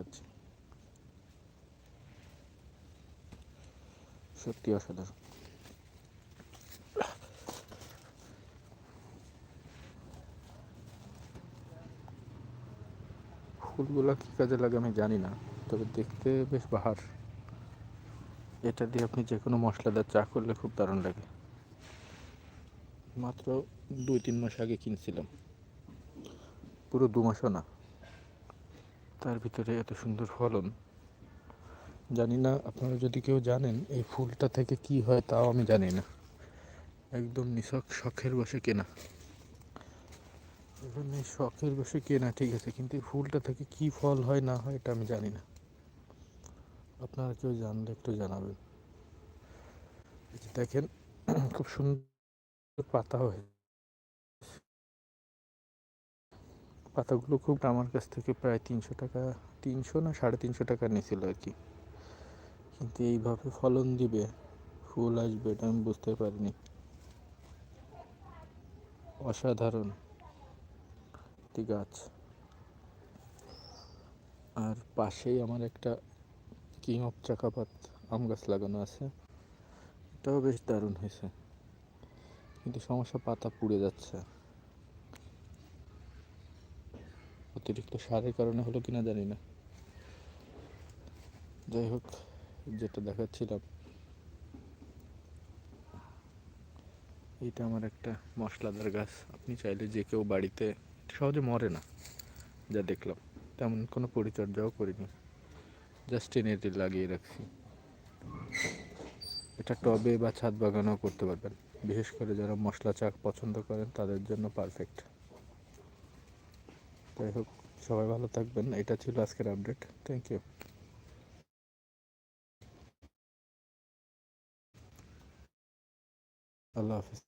দেখাচ্ছি। সত্যি অসাধারণ। ফুলগুলো কী কাজে লাগে আমি জানি না, তবে দেখতে বেশ বাহার। এটা দিয়ে আপনি যে কোনো মশলাদার চা করলে খুব দারুণ লাগে। মাত্র দুই তিন মাস আগে কিনছিলাম। পুরো দু মাসও না। তার ভিতরে এত সুন্দর ফলন, জানি না আপনারা যদি কেউ জানেন এই ফুলটা থেকে কি হয় তাও আমি জানি না। একদম নিছক শখের বসে কেনা। এখানে শখের বসে কেনা, ঠিক আছে, কিন্তু এই ফুলটা থেকে কি ফল হয় না হয় এটা আমি জানি না। আপনারা কেউ জানলে একটু জানাবেন। দেখেন, খুব সুন্দর পাতা হয়ে পাতাগুলো খুব আমার কাছ থেকে প্রায় তিনশো টাকা, তিনশো না সাড়ে তিনশো টাকা নিয়েছিল আর কি। কিন্তু এইভাবে ফলন দিবে, ফুল আসবে এটা আমি বুঝতে পারিনি। অসাধারণ একটি গাছ। আর পাশেই আমার একটা কিং অফ চাকাপাত আম গাছ লাগানো আছে। এটাও বেশ দারুণ হয়েছে। কিন্তু সমস্যা পাতা পুড়ে যাচ্ছে। অতিরিক্ত সারের কারণে হলো কিনা জানি না। যাই হোক, যেটা দেখাচ্ছিলাম এটা আমার একটা মশলাদার গাছ। আপনি চাইলে যে কেউ বাড়িতে সহজে মরে না, যা দেখলাম। তেমন কোনো পরিচর্যাও করিনি। জাস্ট এনে এটি লাগিয়ে রাখছি। এটা টবে বা ছাদ বাগানেও করতে পারবেন। বিশেষ করে যারা মশলা চা পছন্দ করেন, তাদের জন্য পারফেক্ট যাই হোক সবাই ভালো থাকবেন। এটা ছিল আজকের আপডেট থ্যাংক ইউ আল্লাহ হাফিজ।